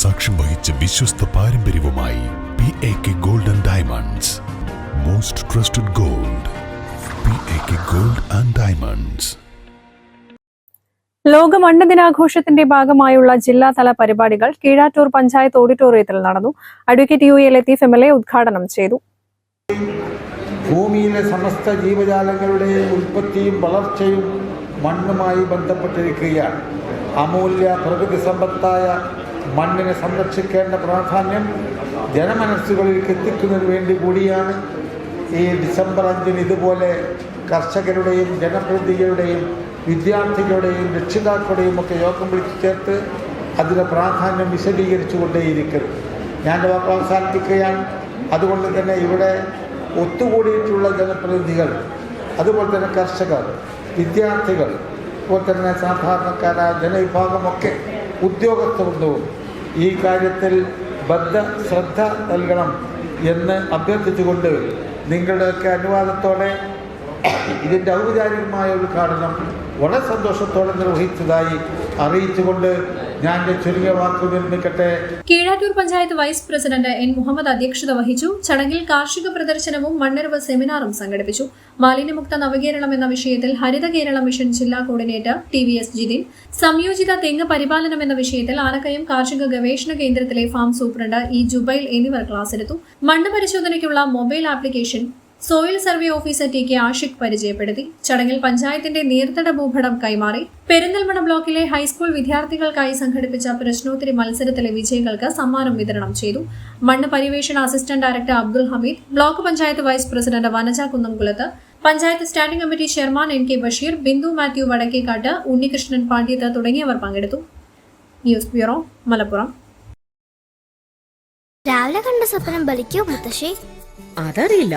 സാക്ഷ്യം വഹിച്ച വിശ്വസ്ത പാരമ്പര്യവുമായി P A K gold and diamonds most trusted gold P A K gold and diamonds ലോക മണ്ണ് ദിനാഘോഷത്തിന്റെ ഭാഗമായുള്ള ജില്ലാതല പരിപാടികൾ കീഴാറ്റൂർ പഞ്ചായത്ത് ഓഡിറ്റോറിയത്തിൽ നടന്നു. Advocate U A Latheef M L A ഉദ്ഘാടനം ചെയ്തു. ഭൂമിയിലെ സമസ്ത ജീവജാലങ്ങളുടെ ഉൽപ്പത്തിയും വളർച്ചയും മണ്ണുമായി ബന്ധപ്പെട്ടിരിക്കുകയാണ്. അമൂല്യ പ്രകൃതി സമ്പത്തായ മണ്ണിനെ സംരക്ഷിക്കേണ്ട പ്രാധാന്യം ജനമനസ്സുകളിലേക്ക് എത്തിക്കുന്നതിന് വേണ്ടി കൂടിയാണ്. ഈ ഡിസംബർ അഞ്ചിന് ഇതുപോലെ കർഷകരുടെയും ജനപ്രതിനിധികളുടെയും വിദ്യാർത്ഥികളുടെയും രക്ഷിതാക്കളുടെയും ഒക്കെ യോഗം വിളിച്ചു ചേർത്ത് അതിന്റെ പ്രാധാന്യം വിശദീകരിച്ചു കൊണ്ടേയിരിക്കരുത് ഞാൻ വാക്ക് അവസാനിപ്പിക്കുകയാണ്. അതുകൊണ്ട് തന്നെ ഇവിടെ ഒത്തുകൂടിയിട്ടുള്ള ജനപ്രതിനിധികൾ അതുപോലെ തന്നെ കർഷകർ വിദ്യാർത്ഥികൾ അതുപോലെ തന്നെ സാധാരണക്കാരായ ജനവിഭാഗമൊക്കെ ഉദ്യോഗസ്ഥവൃന്ദവും ഈ കാര്യത്തിൽ ബദ്ധ ശ്രദ്ധ നൽകണം എന്ന് അഭ്യർത്ഥിച്ചുകൊണ്ട് നിങ്ങളുടെയൊക്കെ അനുവാദത്തോടെ ഇതിന്റെ ഔപചാരികമായ ഉദ്ഘാടനം വളരെ സന്തോഷത്തോടെ നിർവഹിച്ചതായി അറിയിച്ചുകൊണ്ട് ഞാൻ Keezhattur panchayat vice president N Muhammad അധ്യക്ഷത വഹിച്ചു. ചടങ്ങിൽ കാർഷിക പ്രദർശനവും മണ്ണിറവ് സെമിനാറും സംഘടിപ്പിച്ചു. മാലിന്യമുക്ത നവകേരളം എന്ന വിഷയത്തിൽ ഹരിത കേരള മിഷൻ ജില്ലാ coordinator T V S Jithin. സംയോജിത തെങ്ങ് പരിപാലനം എന്ന വിഷയത്തിൽ ആനക്കയം കാർഷിക ഗവേഷണ കേന്ദ്രത്തിലെ ഫാം സൂപ്രണ്ട് ഇ ജുബൈൽ എന്നിവർ ക്ലാസ് എടുത്തു. മണ്ണ് പരിശോധനയ്ക്കുള്ള mobile application soil survey officer T K Ashiq പരിചയപ്പെടുത്തി. ചടങ്ങിൽ പഞ്ചായത്തിന്റെ നീർത്തട ഭൂപടം കൈമാറി. പെരിന്തൽമണ ബ്ലോക്കിലെ ഹൈസ്കൂൾ വിദ്യാർത്ഥികൾക്കായി സംഘടിപ്പിച്ച പ്രശ്നോത്തരി മത്സരത്തിലെ വിജയികൾക്ക് സമ്മാനം വിതരണം ചെയ്തു. മണ്ണ് പര്യവേഷണ assistant director Abdul Hameed block panchayat vice president Vanaja കുന്നംകുളത്ത് panchayat standing committee chairman N K Basheer Bindu Mathew Vadakkekkatt Unnikrishnan Pandyath തുടങ്ങിയവർ പങ്കെടുത്തു. News bureau Malappuram. രാവിലെ കണ്ട സ്വപ്നം ബലിക്കോ മുത്തശ്ശി? അതറിയില്ല.